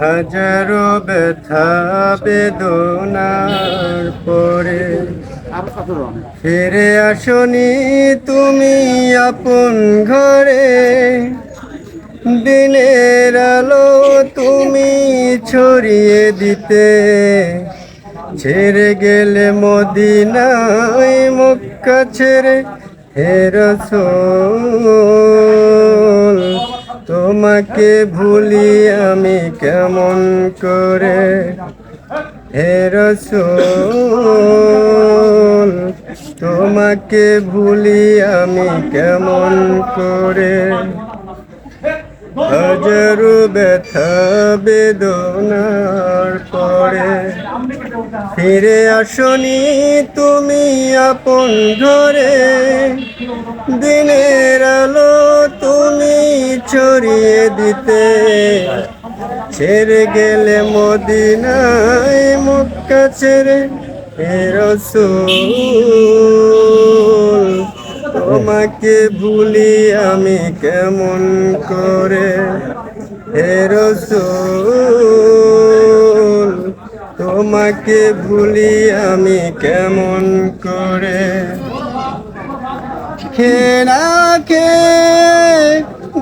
হাজারো ব্যথা বেদনার পরে। ফিরে আসনি তুমি আপন ঘরে। দিনের আলো তুমি ছড়িয়ে দিতে। ছেড়ে গেলে মদিনায় মক্কা ছেড়ে হে রসূল। তোমাকে ভুলি আমি কেমন করে? হে রসূল, তোমাকে ভুলি আমি কেমন করে? হাজারো ব্যথা বেদনার পরে ফিরে আসনি তুমি আপন ঘরে। দিনের আলো ছড়িয়ে দিতে। ছেড়ে গেলে মদিনায় মক্কা ছেড়ে হে তোমাকে ভুলি আমি কেমন করে? হে রসূল, তোমাকে ভুলি আমি কেমন করে? খেনা খে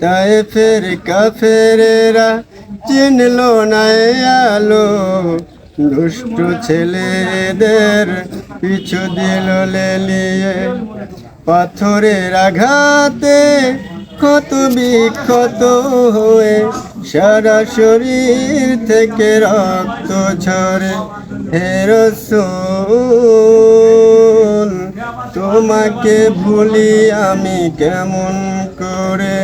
তাই ফের চিনল না আলো দুষ্টু ছেলেদের পিছু দিল লেলিয়ে পাথরের আঘাতে ক্ষত বিক্ষত হয়ে সারা শরীর থেকে রক্ত ঝরে। হে তোমাকে ভুলি আমি কেমন করে